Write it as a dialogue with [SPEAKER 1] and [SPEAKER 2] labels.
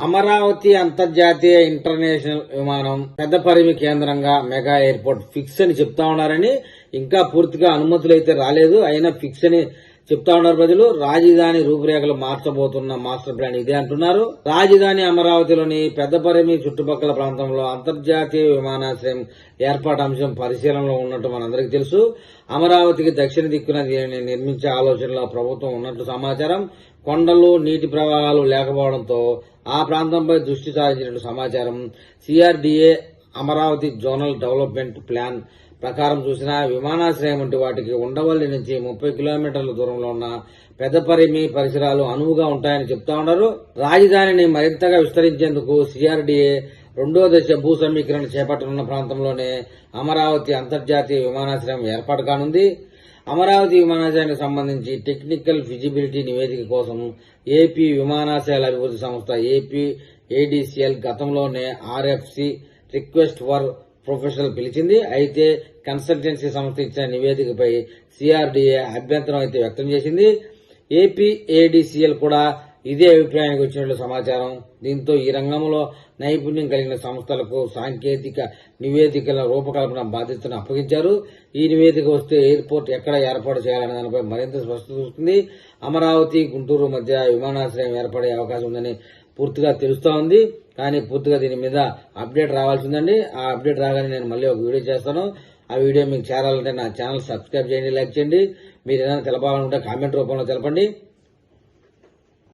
[SPEAKER 1] అమరావతి అంతర్జాతీయ ఇంటర్నేషనల్ విమానం పెద్ద పరిమి కేంద్రంగా మెగా ఎయిర్పోర్ట్ ఫిక్స్ అని చెప్తా ఉన్నారని ఇంకా పూర్తిగా అనుమతులు అయితే రాలేదు. అయినా ఫిక్స్ అని చెప్తా ఉన్నారు ప్రజలు రాజధాని రూపురేఖలు మార్చబోతున్న మాస్టర్ ప్లాన్ ఇదే అంటున్నారు. రాజధాని అమరావతిలోని పెద్దపరిమి చుట్టుపక్కల ప్రాంతంలో అంతర్జాతీయ విమానాశ్రయం ఏర్పాటు అంశం పరిశీలనలో ఉన్నట్టు మనందరికీ తెలుసు. అమరావతికి దక్షిణ దిక్కున దీనిని నిర్మించే ఆలోచనలో ప్రభుత్వం ఉన్నట్టు సమాచారం. కొండలు నీటి ప్రవాహాలు లేకపోవడంతో ఆ ప్రాంతంపై దృష్టి సారించినట్టు సమాచారం. CRDA Amaravati zonal development plan ప్రకారం చూసిన విమానాశ్రయం వంటి వాటికి ఉండవల్లి నుంచి ముప్పై కిలోమీటర్ల దూరంలో ఉన్న పెద్దపరిమి పరిసరాలు అనువుగా ఉంటాయని చెప్తా ఉన్నారు. రాజధానిని మరింతగా విస్తరించేందుకు సిఆర్డీఏ రెండో దశ భూ సమీకరణ చేపట్టనున్న ప్రాంతంలోనే అమరావతి అంతర్జాతీయ విమానాశ్రయం ఏర్పాటు కానుంది. అమరావతి విమానాశ్రయానికి సంబంధించి టెక్నికల్ ఫిజిబిలిటీ నివేదిక కోసం ఏపీ విమానాశ్రయాల అభివృద్ధి సంస్థ ఏపీ ఏడీసీఎల్ గతంలోనే ఆర్ఎఫ్సి రిక్వెస్ట్ ఫర్ ప్రొఫెషనల్ పిలిచింది. అయితే కన్సల్టెన్సీ సంస్థ ఇచ్చిన నివేదికపై సిఆర్డీఏ అభ్యంతరం అయితే వ్యక్తం చేసింది. ఏపీ ఏడీసీఎల్ కూడా ఇదే అభిప్రాయానికి వచ్చినట్లు సమాచారం. దీంతో ఈ రంగంలో నైపుణ్యం కలిగిన సంస్థలకు సాంకేతిక నివేదికల రూపకల్పన బాధ్యతను అప్పగించారు. ఈ నివేదిక వస్తే ఎయిర్పోర్ట్ ఎక్కడ ఏర్పాటు చేయాలనే దానిపై మరింత స్పష్టత వస్తుంది. అమరావతి గుంటూరు మధ్య విమానాశ్రయం ఏర్పడే అవకాశం ఉందని పూర్తిగా తెలుస్తోంది కానీ పూర్తిగా దీని మీద అప్డేట్ రావాల్సిందండి. ఆ అప్డేట్ రాగానే నేను మళ్ళీ ఒక వీడియో చేస్తాను. ఆ వీడియో మీకు చేరాలంటే నా ఛానల్ సబ్స్క్రైబ్ చేయండి లైక్ చేయండి. మీరు ఏదైనా తెలపాలనుకుంటే కామెంట్ రూపంలో తెలపండి.